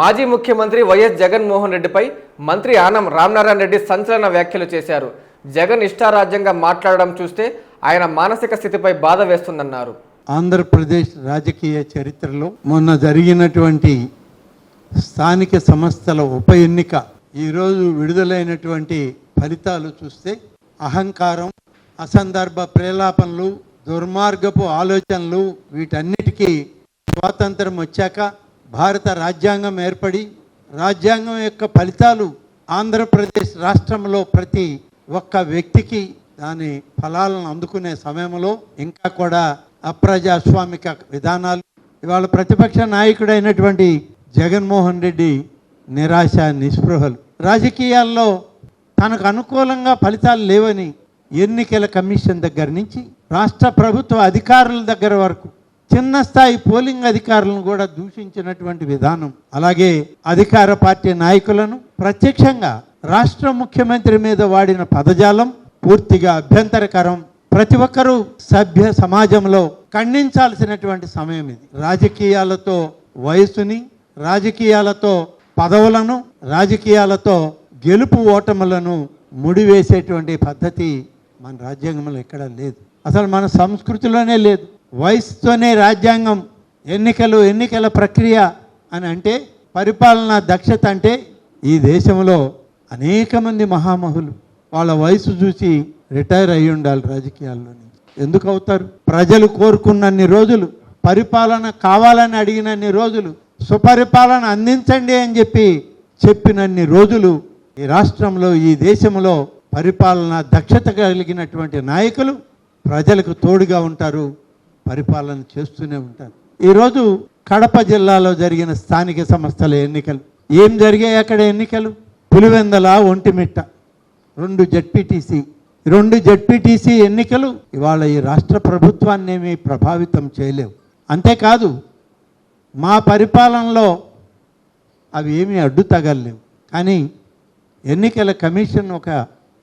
మాజీ ముఖ్యమంత్రి వైఎస్ జగన్మోహన్ రెడ్డిపై మంత్రి ఆనం రామనారాయణ రెడ్డి సంచలన వ్యాఖ్యలు చేశారు. జగన్ ఇష్టారాజ్యంగా మాట్లాడడం చూస్తే ఆయన మానసిక స్థితిపై బాధ వేస్తుందన్నారు. ఆంధ్రప్రదేశ్ రాజకీయ చరిత్రలో మొన్న జరిగినటువంటి స్థానిక సంస్థల ఉప ఎన్నిక ఈరోజు విడుదలైనటువంటి ఫలితాలు చూస్తే అహంకారం అసందర్భ ప్రేలాపనలు దుర్మార్గపు ఆలోచనలు వీటన్నిటికీ స్వాతంత్రం వచ్చాక భారత రాజ్యాంగం ఏర్పడి రాజ్యాంగం యొక్క ఫలితాలు ఆంధ్రప్రదేశ్ రాష్ట్రంలో ప్రతి ఒక్క వ్యక్తికి దాని ఫలాలను అందుకునే సమయంలో ఇంకా కూడా అప్రజాస్వామిక విధానాలు. ఇవాళ ప్రతిపక్ష నాయకుడైనటువంటి జగన్మోహన్ రెడ్డి నిరాశ నిస్పృహలు. రాజకీయాల్లో తనకు అనుకూలంగా ఫలితాలు లేవని ఎన్నికల కమిషన్ దగ్గర నుంచి రాష్ట్ర ప్రభుత్వ అధికారుల దగ్గర వరకు చిన్న స్థాయి పోలింగ్ అధికారులను కూడా దూషించినటువంటి విధానం. అలాగే అధికార పార్టీ నాయకులను ప్రత్యక్షంగా రాష్ట్ర ముఖ్యమంత్రి మీద వాడిన పదజాలం పూర్తిగా అభ్యంతరకరం. ప్రతి ఒక్కరూ సభ్య సమాజంలో ఖండించాల్సినటువంటి సమయం ఇది. రాజకీయాలతో వయసుని రాజకీయాలతో పదవులను రాజకీయాలతో గెలుపు ఓటములను ముడివేసేటువంటి పద్ధతి మన రాజ్యాంగంలో ఎక్కడా లేదు. అసలు మన సంస్కృతిలోనే లేదు. వయసుతోనే రాజ్యాంగం ఎన్నికలు ఎన్నికల ప్రక్రియ అని అంటే పరిపాలన దక్షత అంటే ఈ దేశంలో అనేక మంది మహామహులు వాళ్ళ వయసు చూసి రిటైర్ అయి ఉండాలి రాజకీయాల్లో నుంచి. ఎందుకు అవుతారు? ప్రజలు కోరుకున్నన్ని రోజులు పరిపాలన కావాలని అడిగినన్ని రోజులు సుపరిపాలన అందించండి అని చెప్పి చెప్పినన్ని రోజులు ఈ రాష్ట్రంలో ఈ దేశంలో పరిపాలన దక్షత కలిగినటువంటి నాయకులు ప్రజలకు తోడుగా ఉంటారు. పరిపాలన చేస్తూనే ఉంటారు. ఈరోజు కడప జిల్లాలో జరిగిన స్థానిక సంస్థల ఎన్నికలు. ఏం జరిగాయి అక్కడ ఎన్నికలు? పులివెందల ఒంటిమిట్ట. రెండు జడ్పీటీసీ. రెండు జడ్పీటీసీ ఎన్నికలు ఇవాళ ఈ రాష్ట్ర ప్రభుత్వాన్ని ఏమీ ప్రభావితం చేయలేవు. అంతేకాదు మా పరిపాలనలో అవి ఏమీ అడ్డు తగలలేవు. కానీ ఎన్నికల కమిషన్ ఒక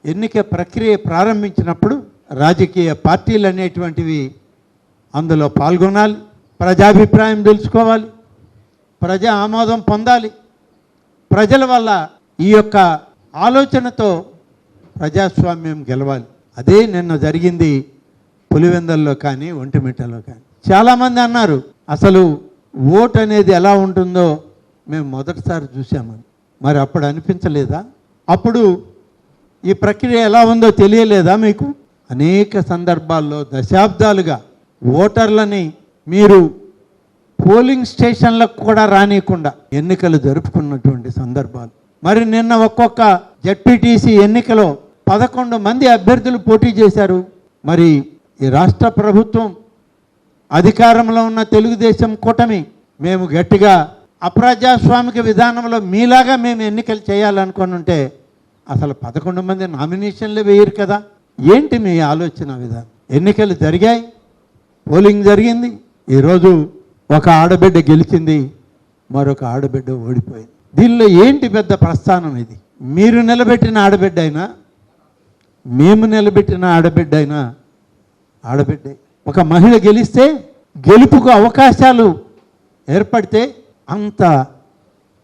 ఎన్నిక ప్రక్రియ ప్రారంభించినప్పుడు రాజకీయ పార్టీలు అనేటువంటివి అందులో పాల్గొనాలి ప్రజాభిప్రాయం తెలుసుకోవాలి ప్రజా ఆమోదం పొందాలి. ప్రజల వల్ల ఈ యొక్క ఆలోచనతో ప్రజాస్వామ్యం గెలవాలి. అదే నిన్న జరిగింది పులివెందల్లో కానీ ఒంటిమిట్టలో కానీ. చాలామంది అన్నారు అసలు ఓట్ అనేది ఎలా ఉంటుందో మేము మొదటిసారి చూసామని మరి అప్పుడు అనిపించలేదా? అప్పుడు ఈ ప్రక్రియ ఎలా ఉందో తెలియలేదా మీకు? అనేక సందర్భాల్లో దశాబ్దాలుగా ఓటర్లని మీరు పోలింగ్ స్టేషన్లకు కూడా రానియకుండా ఎన్నికలు జరుపుకున్నటువంటి సందర్భాలు. మరి నిన్న ఒక్కొక్క జడ్పీటీసీ ఎన్నికలో పదకొండు మంది అభ్యర్థులు పోటీ చేశారు. మరి ఈ రాష్ట్ర ప్రభుత్వం అధికారంలో ఉన్న తెలుగుదేశం కూటమి మేము గట్టిగా అప్రజాస్వామిక విధానంలో మీలాగా మేము ఎన్నికలు చేయాలనుకుని ఉంటే అసలు పదకొండు మంది నామినేషన్లు వేయరు కదా? ఏంటి మీ ఆలోచన విధానం? ఎన్నికలు జరిగాయి? పోలింగ్ జరిగింది. ఈరోజు ఒక ఆడబిడ్డ గెలిచింది మరొక ఆడబిడ్డ ఓడిపోయింది. దీనిలో ఏంటి పెద్ద ప్రస్థానం ఇది? మీరు నిలబెట్టిన ఆడబిడ్డ అయినా మేము నిలబెట్టిన ఆడబిడ్డ అయినా ఆడబిడ్డే. ఒక మహిళ గెలిస్తే గెలుపుకు అవకాశాలు ఏర్పడితే అంత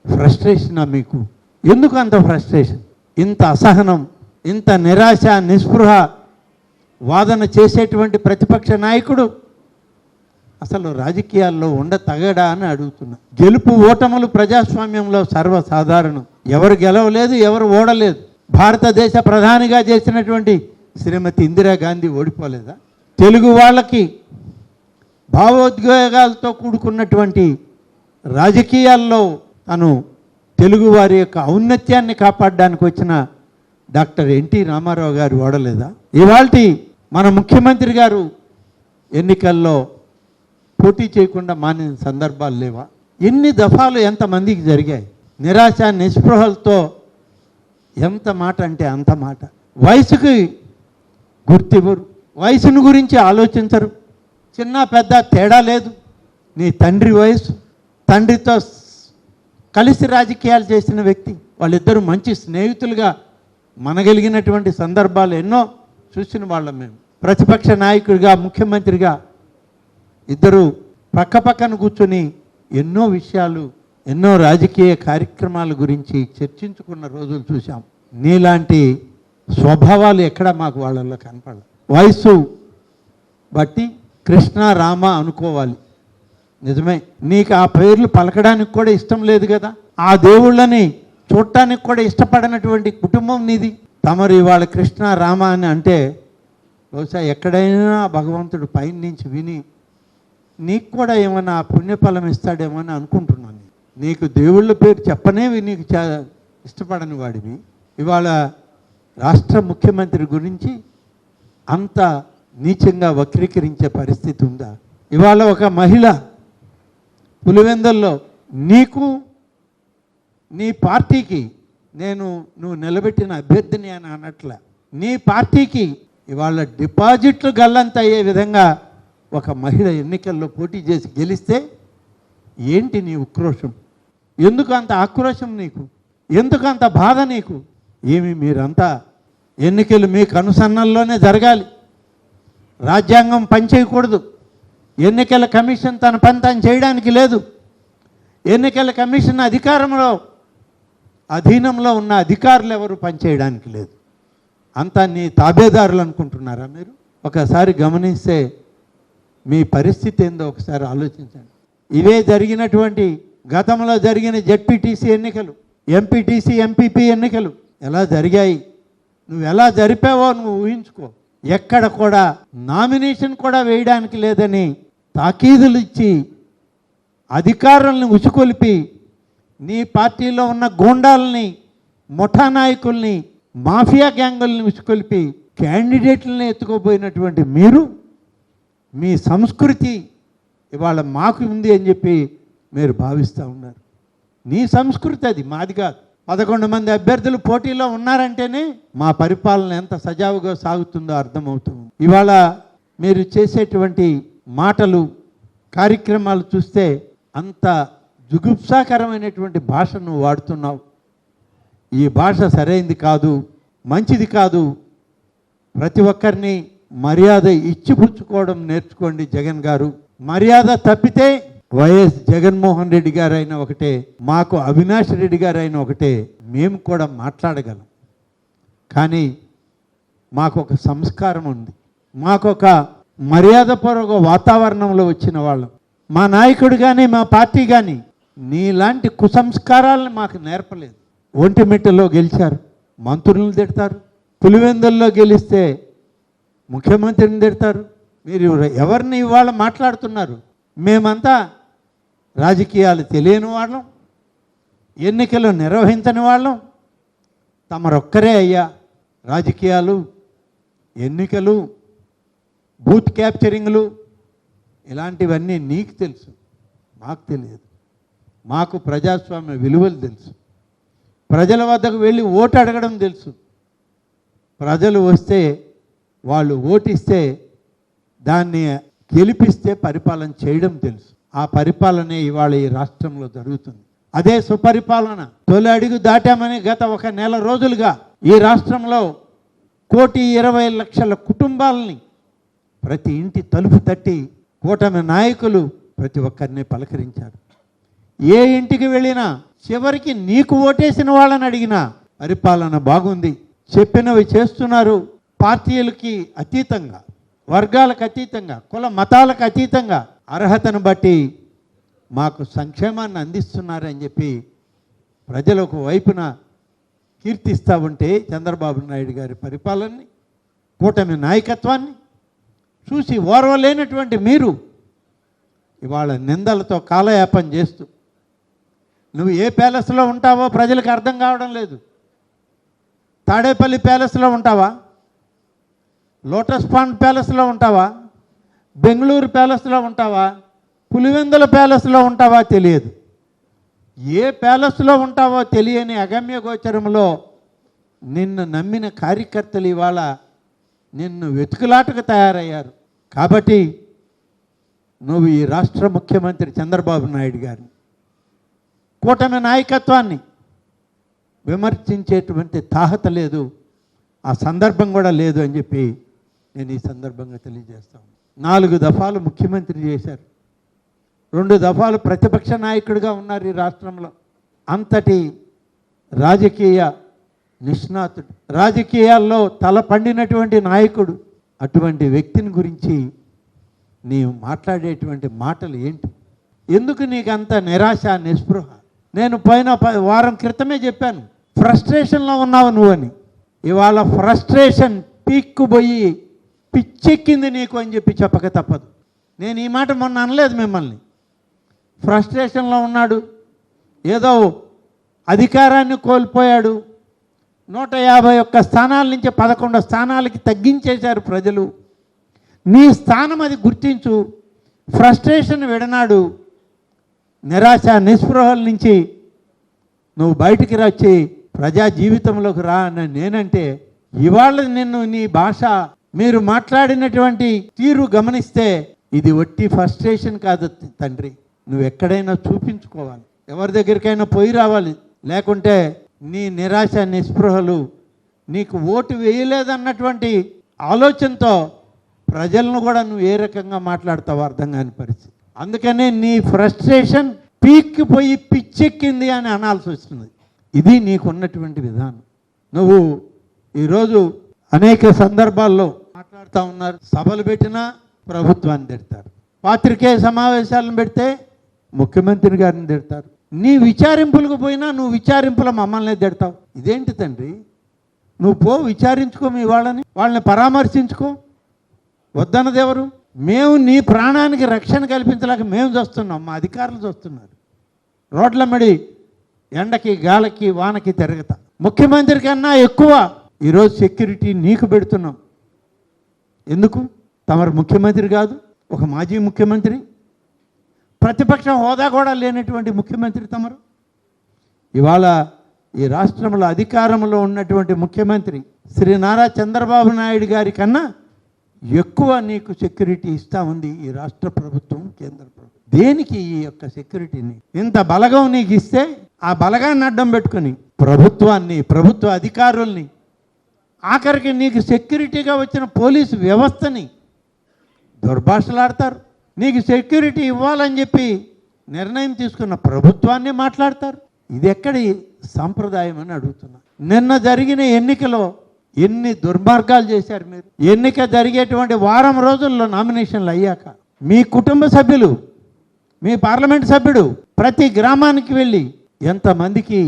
ఫ్రస్ట్రేషనా మీకు? ఎందుకు అంత ఫ్రస్ట్రేషన్? ఇంత అసహనం ఇంత నిరాశ నిస్పృహ వాదన చేసేటువంటి ప్రతిపక్ష నాయకుడు అసలు రాజకీయాల్లో ఉండ తగడా అని అడుగుతున్నా. గెలుపు ఓటములు ప్రజాస్వామ్యంలో సర్వసాధారణం. ఎవరు గెలవలేదు ఎవరు ఓడలేదు. భారతదేశ ప్రధానిగా చేసినటువంటి శ్రీమతి ఇందిరాగాంధీ ఓడిపోలేదా? తెలుగు వాళ్ళకి భావోద్వేగాలతో కూడుకున్నటువంటి రాజకీయాల్లో తను తెలుగు వారి యొక్క ఔన్నత్యాన్ని కాపాడడానికి వచ్చిన డాక్టర్ ఎన్టీ రామారావు గారు ఓడలేదా? ఇవాళ మన ముఖ్యమంత్రి గారు ఎన్నికల్లో పోటీ చేయకుండా మానిన సందర్భాలు లేవా? ఎన్ని దఫాలు ఎంతమందికి జరిగాయి? నిరాశ నిస్పృహలతో ఎంత మాట అంటే అంత మాట. వయసుకి గుర్తివ్వరు. వయసును గురించి ఆలోచించరు. చిన్న పెద్ద తేడా లేదు. నీ తండ్రి వయసు తండ్రితో కలిసి రాజకీయాలు చేసిన వ్యక్తి వాళ్ళిద్దరూ మంచి స్నేహితులుగా మనగలిగినటువంటి సందర్భాలు ఎన్నో చూసిన వాళ్ళం మేము. ప్రతిపక్ష నాయకుడిగా ముఖ్యమంత్రిగా ఇద్దరు పక్క పక్కన కూర్చొని ఎన్నో విషయాలు ఎన్నో రాజకీయ కార్యక్రమాల గురించి చర్చించుకున్న రోజులు చూసాం నీలాంటి స్వభావాలు ఎక్కడ మాకు వాళ్ళల్లో కనపడదు వయస్సు బట్టి కృష్ణ రామ అనుకోవాలి. నిజమే నీకు ఆ పేర్లు పలకడానికి కూడా ఇష్టం లేదు కదా? ఆ దేవుళ్ళని చూడటానికి కూడా ఇష్టపడినటువంటి కుటుంబం నీది. తమరు ఇవాళ కృష్ణ రామ అని అంటే బహుశా ఎక్కడైనా భగవంతుడు పైన నుంచి విని నీకు కూడా ఏమైనా పుణ్యఫలం ఇస్తాడేమో అని అనుకుంటున్నాను. నీకు దేవుళ్ళ పేరు చెప్పనేవి నీకు చా ఇష్టపడని వాడివి ఇవాళ రాష్ట్ర ముఖ్యమంత్రి గురించి అంత నీచంగా వక్రీకరించే పరిస్థితి ఉందా? ఇవాళ ఒక మహిళ పులివెందల్లో నీకు నీ పార్టీకి నేను నువ్వు నిలబెట్టిన అభ్యర్థిని అని అనట్ల. నీ పార్టీకి ఇవాళ డిపాజిట్లు గల్లంత అయ్యే విధంగా ఒక మహిళ ఎన్నికల్లో పోటీ చేసి గెలిస్తే ఏంటి నీ ఉక్రోషం? ఎందుకు అంత ఆక్రోషం నీకు? ఎందుకు అంత బాధ నీకు? ఏమి మీరంతా ఎన్నికలు మీ కనుసన్నల్లోనే జరగాలి. రాజ్యాంగం పనిచేయకూడదు ఎన్నికల కమిషన్ తన పని తాను చేయడానికి లేదు. ఎన్నికల కమిషన్ అధికారంలో అధీనంలో ఉన్న అధికారులు ఎవరు పనిచేయడానికి లేదు. అంతా నీ తాబేదారులు అనుకుంటున్నారా మీరు? ఒకసారి గమనిస్తే మీ పరిస్థితి ఏందో ఒకసారి ఆలోచించండి. ఇవే జరిగినటువంటి గతంలో జరిగిన జెడ్పీటీసీ ఎన్నికలు ఎంపీటీసీ ఎంపీపీ ఎన్నికలు ఎలా జరిగాయి నువ్వు ఎలా జరిపావో నువ్వు ఊహించుకో. ఎక్కడ కూడా నామినేషన్ కూడా వేయడానికి లేదని తాకీదులు ఇచ్చి అధికారులను ఉసుకొలిపి నీ పార్టీలో ఉన్న గూండాలని ముఠా నాయకుల్ని మాఫియా గ్యాంగుల్ని ఉసుకొలిపి క్యాండిడేట్లని ఎత్తుకోపోయినటువంటి మీరు మీ సంస్కృతి ఇవాళ మాకు ఉంది అని చెప్పి మీరు భావిస్తూ ఉన్నారు. నీ సంస్కృతి అది మాది కాదు. పదకొండు మంది అభ్యర్థులు పోటీలో ఉన్నారంటేనే మా పరిపాలన ఎంత సజావుగా సాగుతుందో అర్థమవుతుంది. ఇవాళ మీరు చేసేటువంటి మాటలు కార్యక్రమాలు చూస్తే అంత జుగుప్సాకరమైనటువంటి భాషను వాడుతున్నావు. ఈ భాష సరైంది కాదు మంచిది కాదు. ప్రతి ఒక్కరిని మర్యాద ఇచ్చిపుచ్చుకోవడం నేర్చుకోండి జగన్ గారు. మర్యాద తప్పితే వైఎస్ జగన్మోహన్ రెడ్డి గారైన ఒకటే మాకు అవినాష్ రెడ్డి గారైన ఒకటే మేము కూడా మాట్లాడగలం. కానీ మాకు ఒక సంస్కారం ఉంది. మాకు ఒక మర్యాదపూర్వక వాతావరణంలో వచ్చిన వాళ్ళం. మా నాయకుడు కానీ మా పార్టీ కానీ నీలాంటి కుసంస్కారాలను మాకు నేర్పలేదు. ఒంటిమిట్టలో గెలిచారు. మంత్రులను తిడతారు. పులివెందుల్లో గెలిస్తే ముఖ్యమంత్రిని తిడతారు. మీరు ఎవరిని ఇవాళ మాట్లాడుతున్నారు? మేమంతా రాజకీయాలు తెలియని వాళ్ళం ఎన్నికలు నిర్వహించని వాళ్ళం. తమరొక్కరే అయ్యా రాజకీయాలు ఎన్నికలు బూత్ క్యాప్చరింగ్లు ఇలాంటివన్నీ నీకు తెలుసు మాకు తెలియదు. మాకు ప్రజాస్వామ్య విలువలు తెలుసు. ప్రజల వద్దకు వెళ్ళి ఓటు అడగడం తెలుసు. ప్రజలు వస్తే వాళ్ళు ఓటిస్తే దాన్ని గెలిపిస్తే పరిపాలన చేయడం తెలుసు. ఆ పరిపాలనే ఇవాళ ఈ రాష్ట్రంలో జరుగుతుంది. అదే సుపరిపాలన తొలి అడుగు దాటామని గత ఒక నెల రోజులుగా ఈ రాష్ట్రంలో కోటి ఇరవై లక్షల కుటుంబాలని ప్రతి ఇంటి తలుపు తట్టి కూటమి నాయకులు ప్రతి ఒక్కరిని పలకరించారు. ఏ ఇంటికి వెళ్ళినా చివరికి నీకు ఓటేసిన వాళ్ళని అడిగినా పరిపాలన బాగుంది. చెప్పినవి చేస్తున్నారు. పార్టీలకి అతీతంగా వర్గాలకు అతీతంగా కుల మతాలకు అతీతంగా అర్హతను బట్టి మాకు సంక్షేమాన్ని అందిస్తున్నారని చెప్పి ప్రజలకు వైపున కీర్తిస్తూ ఉంటే చంద్రబాబు నాయుడు గారి పరిపాలనని కూటమి నాయకత్వాన్ని చూసి ఓర్వలేనటువంటి మీరు ఇవాళ నిందలతో కాలయాపన చేస్తూ నువ్వు ఏ ప్యాలెస్లో ఉంటావో ప్రజలకు అర్థం కావడం లేదు. తాడేపల్లి ప్యాలెస్లో ఉంటావా? లోటస్ పాండ్ ప్యాలెస్లో ఉంటావా? బెంగళూరు ప్యాలెస్లో ఉంటావా? పులివెందుల ప్యాలెస్లో ఉంటావా తెలియదు. ఏ ప్యాలెస్లో ఉంటావో తెలియని అగమ్య గోచరంలో నిన్ను నమ్మిన కార్యకర్తలు ఇవాళ నిన్ను వెతుకులాటకు తయారయ్యారు. కాబట్టి నువ్వు ఈ రాష్ట్ర ముఖ్యమంత్రి చంద్రబాబు నాయుడు గారిని కూటమి నాయకత్వాన్ని విమర్శించేటువంటి తాహత లేదు ఆ సందర్భం కూడా లేదు అని చెప్పి నేను ఈ సందర్భంగా తెలియజేస్తాను నాలుగు దఫాలు ముఖ్యమంత్రి చేశారు. రెండు దఫాలు ప్రతిపక్ష నాయకుడిగా ఉన్నారు ఈ రాష్ట్రంలో. అంతటి రాజకీయ నిష్ణాతుడు రాజకీయాల్లో తల పండినటువంటి నాయకుడు అటువంటి వ్యక్తిని గురించి నీవు మాట్లాడేటువంటి మాటలు ఏంటి? ఎందుకు నీకు అంత నిరాశ నిస్పృహ? నేను పోయిన వారం క్రితమే చెప్పాను ఫ్రస్ట్రేషన్లో ఉన్నావు నువ్వని ఇవాళ ఫ్రస్ట్రేషన్ పీక్కుపోయి పిచ్చెక్కింది నీకు అని చెప్పి చెప్పక తప్పదు. నేను ఈ మాట మొన్న అనలేదు మిమ్మల్ని. ఫ్రస్ట్రేషన్లో ఉన్నాడు. ఏదో అధికారాన్ని కోల్పోయాడు. నూట యాభై ఒక్క స్థానాల నుంచి పదకొండు స్థానాలకి తగ్గించేశారు ప్రజలు. నీ స్థానం అది గుర్తించు. ఫ్రస్ట్రేషన్ విడనాడు. నిరాశ నిస్పృహల నుంచి నువ్వు బయటికి వచ్చి ప్రజా జీవితంలోకి రా అని నేనంటే ఇవాళ నిన్ను నీ భాష మీరు మాట్లాడినటువంటి తీరు గమనిస్తే ఇది ఒట్టి ఫ్రస్ట్రేషన్ కాదు తండ్రి. నువ్వు ఎక్కడైనా చూపించుకోవాలి. ఎవరి దగ్గరికైనా పోయి రావాలి. లేకుంటే నీ నిరాశ నిస్పృహలు నీకు ఓటు వేయలేదన్నటువంటి ఆలోచనతో ప్రజలను కూడా నువ్వు ఏ రకంగా మాట్లాడతావో అర్థం కాని పరిస్థితి. అందుకనే నీ ఫ్రస్ట్రేషన్ పీక్కిపోయి పిచ్చెక్కింది అని అనాల్సి వస్తుంది. ఇది నీకున్నటువంటి విధానం. నువ్వు ఈరోజు అనేక సందర్భాల్లో మాట్లాడుతూ ఉన్నారు. సభలు పెట్టినా ప్రభుత్వాన్ని తిడతారు. పాత్రికేయ సమావేశాలను పెడితే ముఖ్యమంత్రి గారిని తిడతారు. నీ విచారింపులకు పోయినా నువ్వు విచారింపుల మమ్మల్ని తిడతావు. ఇదేంటి తండ్రి? నువ్వు పో విచారించుకో మీ వాళ్ళని. వాళ్ళని పరామర్శించుకో. వద్దన్నదెవరు మేము నీ ప్రాణానికి రక్షణ కల్పించలేక మేము చూస్తున్నాం. మా అధికారులు చూస్తున్నారు. రోడ్ల మడి ఎండకి గాలకి వానకి తిరగతా. ముఖ్యమంత్రి కన్నా ఎక్కువ ఈరోజు సెక్యూరిటీ నీకు పెడుతున్నాం. ఎందుకు? తమరు ముఖ్యమంత్రి కాదు ఒక మాజీ ముఖ్యమంత్రి. ప్రతిపక్ష హోదా కూడా లేనటువంటి ముఖ్యమంత్రి తమరు. ఇవాళ ఈ రాష్ట్రంలో అధికారంలో ఉన్నటువంటి ముఖ్యమంత్రి శ్రీ నారా చంద్రబాబు నాయుడు గారి కన్నా ఎక్కువ నీకు సెక్యూరిటీ ఇస్తా ఉంది ఈ రాష్ట్ర ప్రభుత్వం కేంద్ర ప్రభుత్వం. దేనికి ఈ యొక్క సెక్యూరిటీని? ఇంత బలగం నీకు ఇస్తే ఆ బలగాన్ని అడ్డం పెట్టుకుని ప్రభుత్వాన్ని ప్రభుత్వ అధికారుల్ని ఆఖరికి నీకు సెక్యూరిటీగా వచ్చిన పోలీసు వ్యవస్థని దుర్భాషలాడతారు. నీకు సెక్యూరిటీ ఇవ్వాలని చెప్పి నిర్ణయం తీసుకున్న ప్రభుత్వాన్ని మాట్లాడతారు. ఇది ఎక్కడి సాంప్రదాయం అని అడుగుతున్నా. నిన్న జరిగిన ఎన్నికలో ఎన్ని దుర్మార్గాలు చేశారు మీరు? ఎన్నిక జరిగేటువంటి వారం రోజుల్లో నామినేషన్లు అయ్యాక మీ కుటుంబ సభ్యులు మీ పార్లమెంట్ సభ్యుడు ప్రతి గ్రామానికి వెళ్ళి ఎంతమందికి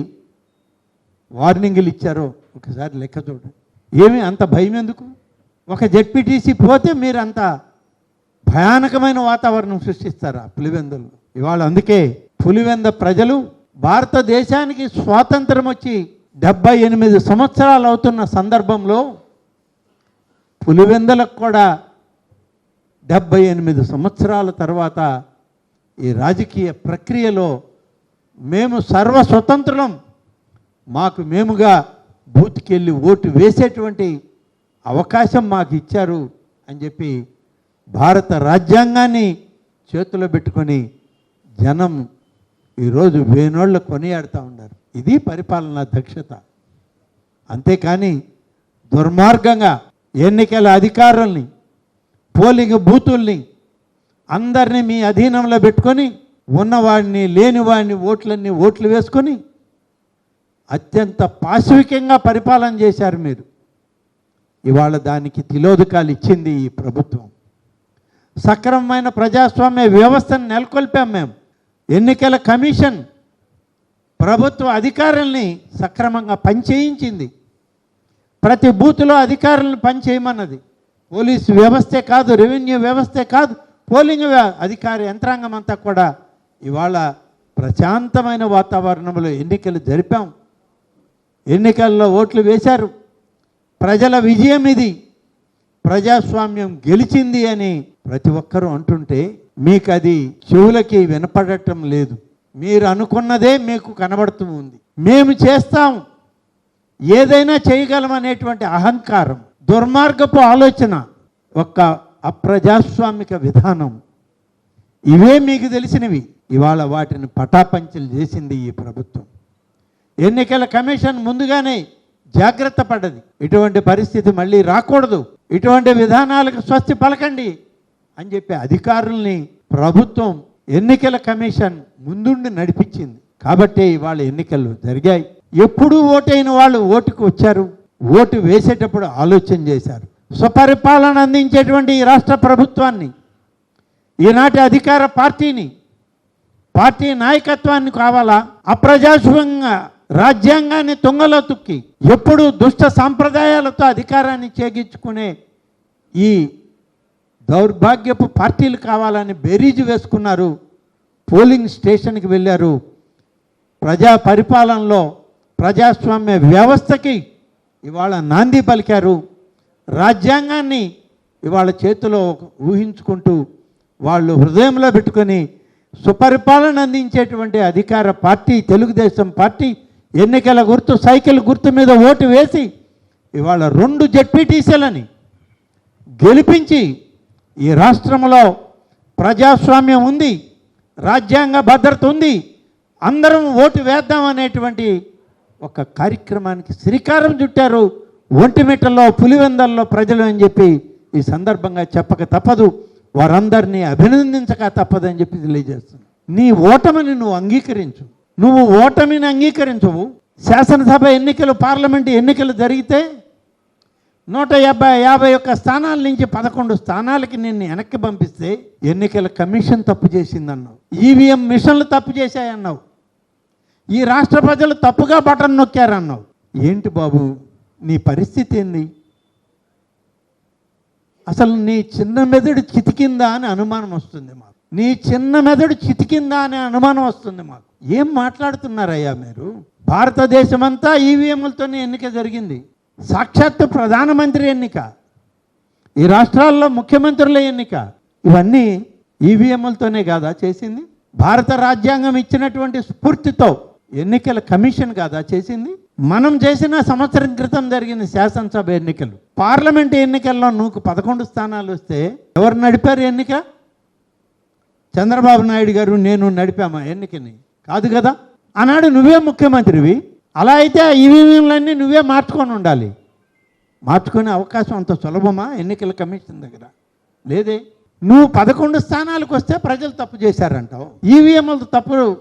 వార్నింగ్లు ఇచ్చారో ఒకసారి లెక్క చూడండి. ఏమి అంత భయం ఎందుకు? ఒక జెడ్పీటీసీ పోతే మీరు అంత భయానకమైన వాతావరణం సృష్టిస్తారా పులివెందులు? ఇవాళ అందుకే పులివెంద ప్రజలు భారతదేశానికి స్వాతంత్రం వచ్చి డెబ్బై ఎనిమిది సంవత్సరాలు అవుతున్న సందర్భంలో పులివెందులకు కూడా డెబ్బై ఎనిమిది సంవత్సరాల తర్వాత ఈ రాజకీయ ప్రక్రియలో మేము సర్వ స్వతంత్రం మాకు మేముగా బూత్కి వెళ్ళి ఓటు వేసేటువంటి అవకాశం మాకు ఇచ్చారు అని చెప్పి భారత రాజ్యాంగాన్ని చేతిలో పెట్టుకొని జనం ఈరోజు వేనోళ్ళు కొనియాడుతూ ఉన్నారు. ఇది పరిపాలనా దక్షత. అంతేకాని దుర్మార్గంగా ఎన్నికల అధికారుల్ని పోలింగ్ బూతుల్ని అందరినీ మీ అధీనంలో పెట్టుకొని ఉన్నవాడిని లేనివాడిని ఓట్లన్నీ ఓట్లు వేసుకొని అత్యంత పాశవికంగా పరిపాలన చేశారు మీరు. ఇవాళ దానికి తిలోదకాలు ఇచ్చింది ఈ ప్రభుత్వం. సక్రమమైన ప్రజాస్వామ్య వ్యవస్థను నెలకొల్పాం మేము. ఎన్నికల కమిషన్ ప్రభుత్వ అధికారుల్ని సక్రమంగా పనిచేయించింది. ప్రతి బూత్లో అధికారులను పనిచేయమన్నది. పోలీసు వ్యవస్థే కాదు రెవెన్యూ వ్యవస్థే కాదు పోలింగ్ వ్య- అధికార యంత్రాంగం అంతా కూడా ఇవాళ ప్రశాంతమైన వాతావరణంలో ఎన్నికలు జరిపాం. ఎన్నికల్లో ఓట్లు వేశారు. ప్రజల విజయం ఇది. ప్రజాస్వామ్యం గెలిచింది అని ప్రతి ఒక్కరూ అంటుంటే మీకు అది చెవులకి వినపడటం లేదు. మీరు అనుకున్నదే మీకు కనబడుతూ ఉంది. మేము చేస్తాం. ఏదైనా చేయగలం అనేటువంటి అహంకారం దుర్మార్గపు ఆలోచన ఒక అప్రజాస్వామిక విధానం. ఇవే మీకు తెలిసినవి. ఇవాళ వాటిని పటాపంచలు చేసింది ఈ ప్రభుత్వం. ఎన్నికల కమిషన్ ముందుగానే జాగ్రత్త పడ్డది. ఇటువంటి పరిస్థితి మళ్ళీ రాకూడదు. ఇటువంటి విధానాలకు స్వస్తి పలకండి అని చెప్పి అధికారుల్ని ప్రభుత్వం ఎన్నికల కమిషన్ ముందుండి నడిపించింది. కాబట్టి ఇవాళ ఎన్నికలు జరిగాయి. ఎప్పుడు ఓటైన వాళ్ళు ఓటుకు వచ్చారు. ఓటు వేసేటప్పుడు ఆలోచన చేశారు. సుపరిపాలన అందించేటువంటి ఈ రాష్ట్ర ప్రభుత్వాన్ని ఈనాటి అధికార పార్టీని పార్టీ నాయకత్వాన్ని కావాలా? అప్రజాస్వామ్యంగా రాజ్యాంగాన్ని తుంగలో తొక్కి ఎప్పుడు దుష్ట సాంప్రదాయాలతో అధికారాన్ని చేగించుకునే ఈ దౌర్భాగ్యపు పార్టీలు కావాలని బేరీజు వేసుకున్నారు. పోలింగ్ స్టేషన్కి వెళ్ళారు. ప్రజా పరిపాలనలో ప్రజాస్వామ్య వ్యవస్థకి ఇవాళ నాంది పలికారు. రాజ్యాంగాన్ని ఇవాళ చేతిలో ఊహించుకుంటూ వాళ్ళు హృదయంలో పెట్టుకొని సుపరిపాలన అందించేటువంటి అధికార పార్టీ తెలుగుదేశం పార్టీ ఎన్నికల గుర్తు సైకిల్ గుర్తు మీద ఓటు వేసి ఇవాళ రెండు జడ్పీటీసీలని గెలిపించి ఈ రాష్ట్రంలో ప్రజాస్వామ్యం ఉంది రాజ్యాంగ భద్రత ఉంది అందరం ఓటు వేద్దాం అనేటువంటి ఒక కార్యక్రమానికి శ్రీకారం చుట్టారు. ఒంటిమిట్టలో పులివెందల్లో ప్రజలు అని చెప్పి ఈ సందర్భంగా చెప్పక తప్పదు. వారందరినీ అభినందించక తప్పదని చెప్పి తెలియజేస్తుంది నీ ఓటమిని నువ్వు అంగీకరించు. నువ్వు ఓటమిని అంగీకరించవు. శాసనసభ ఎన్నికలు పార్లమెంటు ఎన్నికలు జరిగితే నూట యాభై యాభై ఒక్క స్థానాల నుంచి పదకొండు స్థానాలకి నిన్ను వెనక్కి పంపిస్తే ఎన్నికల కమిషన్ తప్పు చేసిందన్నావు. ఈవీఎం మిషన్లు తప్పు చేశాయన్నావు. ఈ రాష్ట్ర ప్రజలు తప్పుగా బటన్ నొక్కారన్నావు. ఏంటి బాబు నీ పరిస్థితి ఏంది? అసలు నీ చిన్న మెదడు చితికిందా అని అనుమానం వస్తుంది మాకు. నీ చిన్న మెదడు చితికిందా అనే అనుమానం వస్తుంది మాకు. ఏం మాట్లాడుతున్నారయ్యా మీరు? భారతదేశమంతా ఈవీఎంలతోనే ఎన్నిక జరిగింది. సాక్షాత్తు ప్రధానమంత్రి ఎన్నిక. ఈ రాష్ట్రాల్లో ముఖ్యమంత్రుల ఎన్నిక. ఇవన్నీ ఈవీఎంలతోనే కాదా చేసింది? భారత రాజ్యాంగం ఇచ్చినటువంటి స్ఫూర్తితో ఎన్నికల కమిషన్ కాదా చేసింది? మనం చేసిన సంవత్సరం క్రితం జరిగిన శాసనసభ ఎన్నికలు. పార్లమెంట్ ఎన్నికల్లో నువ్వు పదకొండు స్థానాలు వస్తే ఎవరు నడిపారు ఎన్నిక? చంద్రబాబు నాయుడు గారు నేను నడిపామా? ఎన్నికని? కాదు కదా? ఆనాడు నువ్వే ముఖ్యమంత్రివి. అలా అయితే ఈవీఎంలన్నీ నువ్వే మార్చుకొని ఉండాలి. మార్చుకునే అవకాశం అంత సులభమా? ఎన్నికల కమిషన్ దగ్గర. లేదే. నువ్వు పదకొండు స్థానాలకు వస్తే ప్రజలు తప్పు చేశారంటావు. ఈవీఎంలతో తప్పు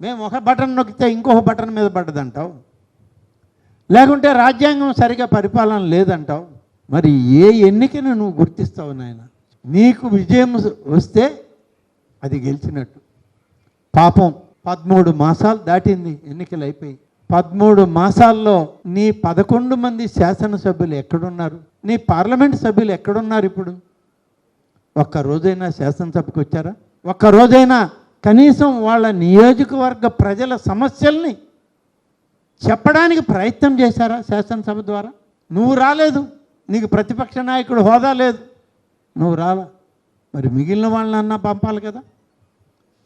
మేము ఒక బటన్ నొక్కితే ఇంకొక బటన్ మీద పడ్డదంటావు. లేకుంటే రాజ్యాంగం సరిగా పరిపాలన లేదంటావు. మరి ఏ ఎన్నికను నువ్వు గుర్తిస్తావు నాయన? నీకు విజయం వస్తే అది గెలిచినట్టు. పాపం పదమూడు మాసాలు దాటింది ఎన్నికలు అయిపోయి పదమూడు మాసాల్లో నీ పదకొండు మంది శాసనసభ్యులు ఎక్కడున్నారు? నీ పార్లమెంట్ సభ్యులు ఎక్కడున్నారు ఇప్పుడు? ఒక్క రోజైనా శాసనసభకు వచ్చారా? ఒక్క రోజైనా కనీసం వాళ్ళ నియోజకవర్గ ప్రజల సమస్యల్ని చెప్పడానికి ప్రయత్నం చేశారా శాసనసభ ద్వారా? నువ్వు రాలేదు. నీకు ప్రతిపక్ష నాయకుడు హోదా లేదు. నువ్వు రాలా. మరి మిగిలిన వాళ్ళనన్నా పంపాలి కదా.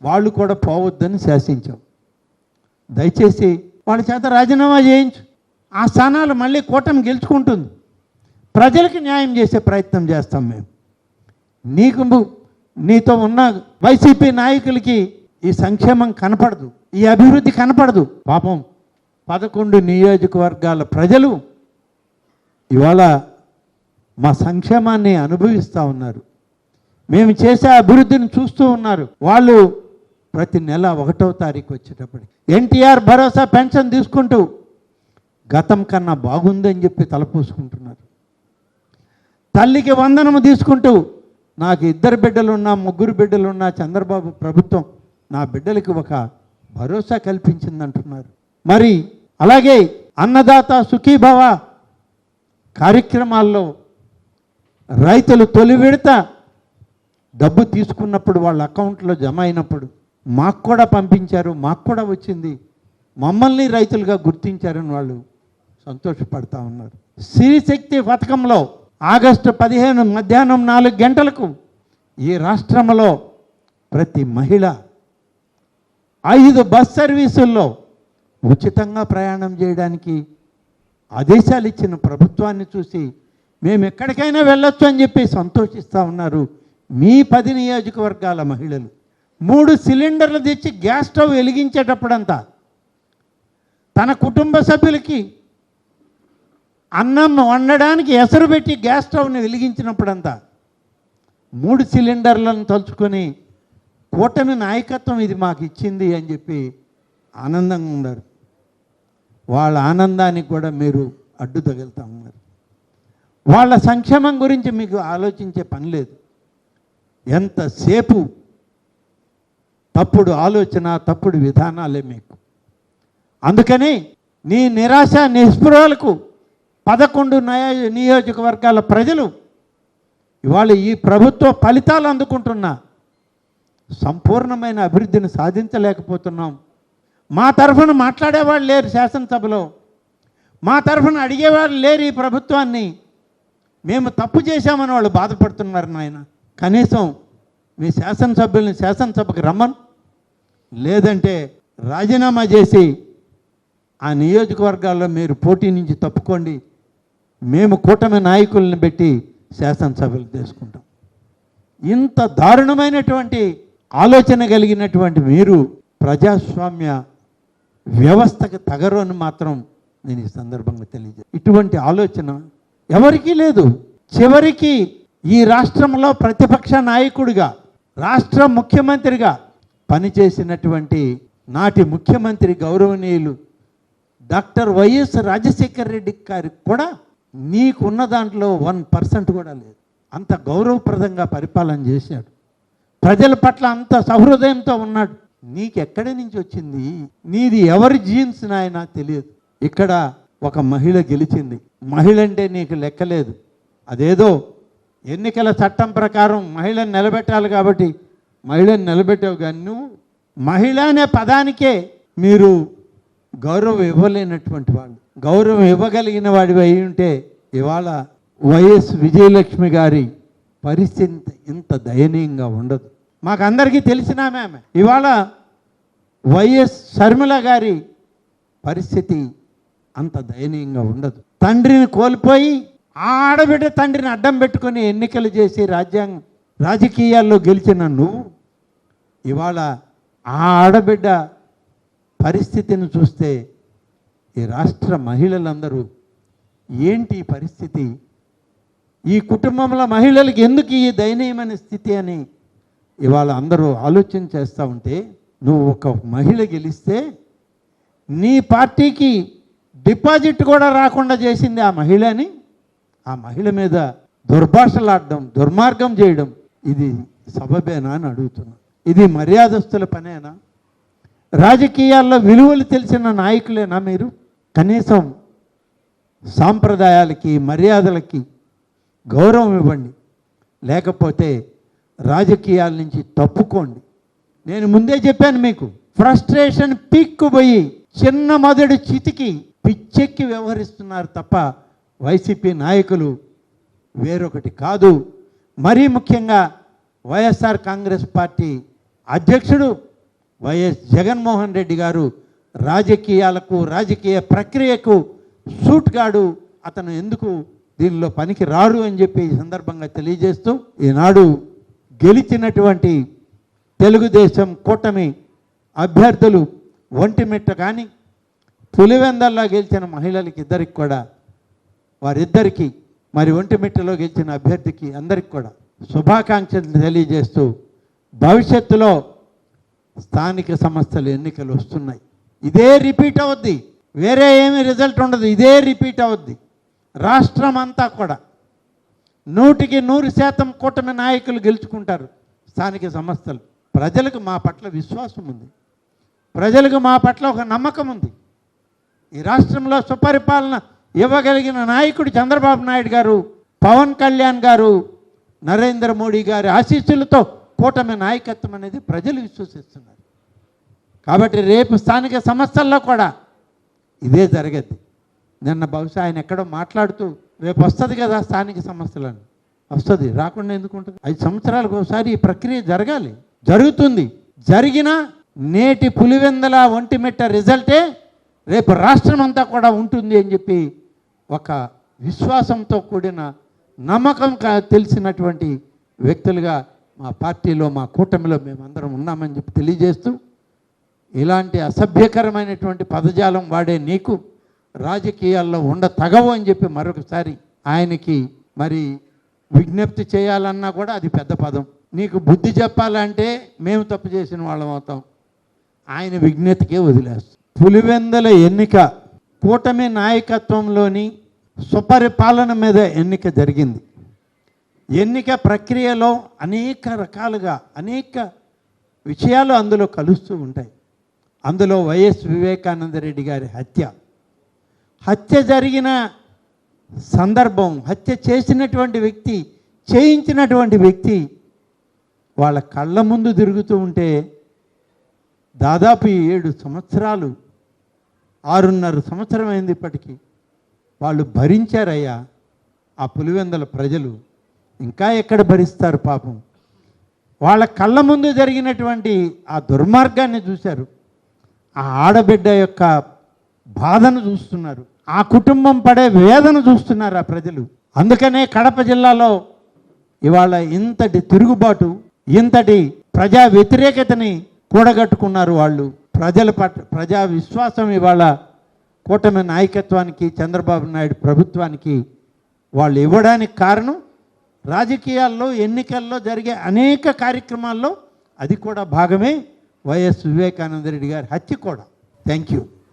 వాళ్ళు కూడా పోవద్దని శాసించాం. దయచేసి వాళ్ళ చేత రాజీనామా చేయించు. ఆ స్థానాలు మళ్ళీ కూటమి గెలుచుకుంటుంది. ప్రజలకి న్యాయం చేసే ప్రయత్నం చేస్తాం మేము. నీకు నీతో ఉన్న వైసీపీ నాయకులకి ఈ సంక్షేమం కనపడదు. ఈ అభివృద్ధి కనపడదు. పాపం పదకొండు నియోజకవర్గాల ప్రజలు ఇవాళ మా సంక్షేమాన్ని అనుభవిస్తూ ఉన్నారు. మేము చేసే అభివృద్ధిని చూస్తూ ఉన్నారు. వాళ్ళు ప్రతి నెల ఒకటో తారీఖు వచ్చేటప్పటికి. ఎన్టీఆర్ భరోసా పెన్షన్ తీసుకుంటూ గతం కన్నా బాగుందని చెప్పి తలపూసుకుంటున్నారు తల్లికి వందనము తీసుకుంటూ నాకు ఇద్దరు బిడ్డలున్నా ముగ్గురు బిడ్డలున్నా చంద్రబాబు ప్రభుత్వం నా బిడ్డలకి ఒక భరోసా కల్పించిందంటున్నారు. మరి అలాగే అన్నదాత సుఖీభవ కార్యక్రమాల్లో రైతులు తొలి విడత డబ్బు తీసుకున్నప్పుడు వాళ్ళ అకౌంట్లో జమ అయినప్పుడు మాకు కూడా పంపించారు మాకు కూడా వచ్చింది. మమ్మల్ని రైతులుగా గుర్తించారని వాళ్ళు సంతోషపడతా ఉన్నారు. శక్తి పథకంలో ఆగస్టు పదిహేను మధ్యాహ్నం నాలుగు గంటలకు ఈ రాష్ట్రంలో ప్రతి మహిళ ఐదు బస్ సర్వీసుల్లో ఉచితంగా ప్రయాణం చేయడానికి ఆదేశాలు ఇచ్చిన ప్రభుత్వాన్ని చూసి మేము ఎక్కడికైనా వెళ్ళొచ్చు అని చెప్పి సంతోషిస్తూ ఉన్నారు మీ పది నియోజకవర్గాల మహిళలు. మూడు సిలిండర్లు తెచ్చి గ్యాస్ స్టవ్ వెలిగించేటప్పుడంతా తన కుటుంబ సభ్యులకి అన్నం వండడానికి ఎసరు పెట్టి గ్యాస్ స్టవ్ని వెలిగించినప్పుడంతా మూడు సిలిండర్లను తలుచుకొని కూటమి నాయకత్వం ఇది మాకు ఇచ్చింది అని చెప్పి ఆనందంగా ఉన్నారు. వాళ్ళ ఆనందానికి కూడా మీరు అడ్డు తగులుతా ఉన్నారు. వాళ్ళ సంక్షేమం గురించి మీకు ఆలోచించే పని లేదు. ఎంతసేపు తప్పుడు ఆలోచన తప్పుడు విధానాలే మీకు. అందుకని నీ నిరాశ నిస్పృహలకు పదకొండు నయో నియోజకవర్గాల ప్రజలు ఇవాళ ఈ ప్రభుత్వ ఫలితాలు అందుకుంటున్నా సంపూర్ణమైన అభివృద్ధిని సాధించలేకపోతున్నాం. మా తరఫున మాట్లాడేవాళ్ళు లేరు శాసనసభలో. మా తరఫున అడిగేవాళ్ళు లేరు ఈ ప్రభుత్వాన్ని. మేము తప్పు చేశామని వాళ్ళు బాధపడుతున్నారు నాయన. కనీసం మీ శాసనసభ్యుల్ని శాసనసభకు రమ్మను. లేదంటే రాజీనామా చేసి ఆ నియోజకవర్గాల్లో మీరు పోటీ నుంచి తప్పుకోండి. మేము కూటమి నాయకుల్ని పెట్టి శాసనసభలు తీసుకుంటాం ఇంత దారుణమైనటువంటి ఆలోచన కలిగినటువంటి మీరు ప్రజాస్వామ్య వ్యవస్థకు తగరు అని మాత్రం నేను ఈ సందర్భంగా తెలియజే ఇటువంటి ఆలోచన ఎవరికీ లేదు. చివరికి ఈ రాష్ట్రంలో ప్రతిపక్ష నాయకుడిగా రాష్ట్ర ముఖ్యమంత్రిగా పనిచేసినటువంటి నాటి ముఖ్యమంత్రి గౌరవనీయులు డాక్టర్ వైఎస్ రాజశేఖర్ రెడ్డి గారికి కూడా నీకున్న దాంట్లో వన్ పర్సెంట్ కూడా లేదు. అంత గౌరవప్రదంగా పరిపాలన చేశాడు. ప్రజల పట్ల అంత సహృదయంతో ఉన్నాడు. నీకెక్కడి నుంచి వచ్చింది? నీది ఎవరి జీన్స్ నాయన తెలియదు. ఇక్కడ ఒక మహిళ గెలిచింది. మహిళ అంటే నీకు లెక్కలేదు. అదేదో ఎన్నికల చట్టం ప్రకారం మహిళను నిలబెట్టాలి కాబట్టి మహిళను నిలబెట్టావు కానీ నువ్వు మహిళ అనే పదానికే మీరు గౌరవం ఇవ్వలేనటువంటి వాళ్ళు. గౌరవం ఇవ్వగలిగిన వాడివి అయి ఉంటే ఇవాళ వైఎస్ విజయలక్ష్మి గారి పరిస్థితి ఇంత దయనీయంగా ఉండదు. మాకందరికీ తెలిసిన ఆమె ఇవాళ వైఎస్ షర్మిల గారి పరిస్థితి అంత దయనీయంగా ఉండదు. తండ్రిని కోల్పోయి ఆ ఆడబిడ్డ తండ్రిని అడ్డం పెట్టుకొని ఎన్నికలు చేసి రాజ్యాంగం రాజకీయాల్లో గెలిచిన నువ్వు ఇవాళ ఆ ఆడబిడ్డ పరిస్థితిని చూస్తే ఈ రాష్ట్ర మహిళలందరూ ఏంటి ఈ పరిస్థితి? ఈ కుటుంబంలో మహిళలకు ఎందుకు ఈ దయనీయమైన స్థితి అని ఇవాళ అందరూ ఆలోచన చేస్తూ ఉంటే నువ్వు ఒక మహిళ గెలిస్తే నీ పార్టీకి డిపాజిట్ కూడా రాకుండా చేసింది ఆ మహిళని. ఆ మహిళ మీద దుర్భాషలాడడం దుర్మార్గం చేయడం ఇది సబబేనా అని అడుగుతున్నా. ఇది మర్యాదస్తుల పనేనా? రాజకీయాల్లో విలువలు తెలిసిన నాయకులేనా మీరు? కనీసం సాంప్రదాయాలకి మర్యాదలకి గౌరవం ఇవ్వండి. లేకపోతే రాజకీయాల నుంచి తప్పుకోండి. నేను ముందే చెప్పాను మీకు ఫ్రస్ట్రేషన్ పీక్కుపోయి చిన్న మొదటి చితికి పిచ్చెక్కి వ్యవహరిస్తున్నారు తప్ప వైసీపీ నాయకులు వేరొకటి కాదు. మరీ ముఖ్యంగా Y S R Congress party అధ్యక్షుడు వైఎస్ జగన్మోహన్ రెడ్డి గారు రాజకీయాలకు రాజకీయ ప్రక్రియకు సూట్గాడు. అతను ఎందుకు దీనిలో పనికి రాడు అని చెప్పి ఈ సందర్భంగా తెలియజేస్తూ ఈనాడు గెలిచినటువంటి తెలుగుదేశం కూటమి అభ్యర్థులు ఒంటిమిట్ట కానీ పులివెందల్లో గెలిచిన మహిళలకి ఇద్దరికి కూడా వారిద్దరికీ మరి ఒంటిమిట్టలో గెలిచిన అభ్యర్థికి అందరికి కూడా శుభాకాంక్షలు తెలియజేస్తూ భవిష్యత్తులో స్థానిక సంస్థలు ఎన్నికలు వస్తున్నాయి. ఇదే రిపీట్ అవుద్ది. వేరే ఏమి రిజల్ట్ ఉండదు. ఇదే రిపీట్ అవుద్ది. రాష్ట్రం అంతా కూడా నూటికి నూరు శాతం కూటమి నాయకులు గెలుచుకుంటారు స్థానిక సంస్థలు. ప్రజలకు మా పట్ల విశ్వాసం ఉంది. ప్రజలకు మా పట్ల ఒక నమ్మకం ఉంది. ఈ రాష్ట్రంలో సుపరిపాలన ఇవ్వగలిగిన నాయకుడు చంద్రబాబు నాయుడు గారు పవన్ కళ్యాణ్ గారు నరేంద్ర మోడీ గారి ఆశీస్సులతో కూటమి నాయకత్వం అనేది ప్రజలు విశ్వసిస్తున్నారు. కాబట్టి రేపు స్థానిక సంస్థల్లో కూడా ఇదే జరగద్ది. నిన్న బహుశా ఆయన ఎక్కడో మాట్లాడుతూ రేపు వస్తుంది కదా స్థానిక సంస్థలని వస్తుంది. రాకుండా ఎందుకు ఉంటుంది? ఐదు సంవత్సరాలకు ఒకసారి ఈ ప్రక్రియ జరగాలి. జరుగుతుంది. జరిగిన నేటి పులివెందల ఒంటిమిట్ట రిజల్టే రేపు రాష్ట్రం అంతా కూడా ఉంటుంది అని చెప్పి ఒక విశ్వాసంతో కూడిన నమ్మకం తెలిసినటువంటి వ్యక్తులుగా మా పార్టీలో మా కూటమిలో మేమందరం ఉన్నామని చెప్పి తెలియజేస్తూ ఇలాంటి అసభ్యకరమైనటువంటి పదజాలం వాడే నీకు రాజకీయాల్లో ఉండ తగవు అని చెప్పి మరొకసారి ఆయనకి మరి విజ్ఞప్తి చేయాలన్నా కూడా అది పెద్ద పదం. నీకు బుద్ధి చెప్పాలంటే మేము తప్పు చేసిన వాళ్ళం అవుతాం. ఆయన విజ్ఞతకే వదిలేస్తాం. పులివెందల ఎన్నిక కూటమి నాయకత్వంలోని సుపరిపాలన మీద ఎన్నిక జరిగింది. ఎన్నిక ప్రక్రియలో అనేక రకాలుగా అనేక విషయాలు అందులో కలుస్తూ ఉంటాయి. అందులో వైఎస్ వివేకానంద రెడ్డి గారి హత్య. హత్య జరిగిన సందర్భం హత్య చేసినటువంటి వ్యక్తి చేయించినటువంటి వ్యక్తి వాళ్ళ కళ్ళ ముందు తిరుగుతూ ఉంటే దాదాపు ఏడు సంవత్సరాలు ఆరున్నర సంవత్సరం అయింది ఇప్పటికీ. వాళ్ళు భరించారయ్యా ఆ పులివెందల ప్రజలు. ఇంకా ఎక్కడ భరిస్తారు పాపం? వాళ్ళ కళ్ళ ముందు జరిగినటువంటి ఆ దుర్మార్గాన్ని చూశారు. ఆ ఆడబిడ్డ యొక్క బాధను చూస్తున్నారు. ఆ కుటుంబం పడే వేదన చూస్తున్నారు ఆ ప్రజలు. అందుకనే కడప జిల్లాలో ఇవాళ ఇంతటి తిరుగుబాటు ఇంతటి ప్రజా వ్యతిరేకతని కూడగట్టుకున్నారు వాళ్ళు. ప్రజల పట్ల ప్రజా విశ్వాసం ఇవాళ కూటమి నాయకత్వానికి చంద్రబాబు నాయుడు ప్రభుత్వానికి వాళ్ళు ఇవ్వడానికి కారణం రాజకీయాల్లో ఎన్నికల్లో జరిగే అనేక కార్యక్రమాల్లో అది కూడా భాగమే వైఎస్ వివేకానంద రెడ్డి గారి హత్య కూడా. Thank you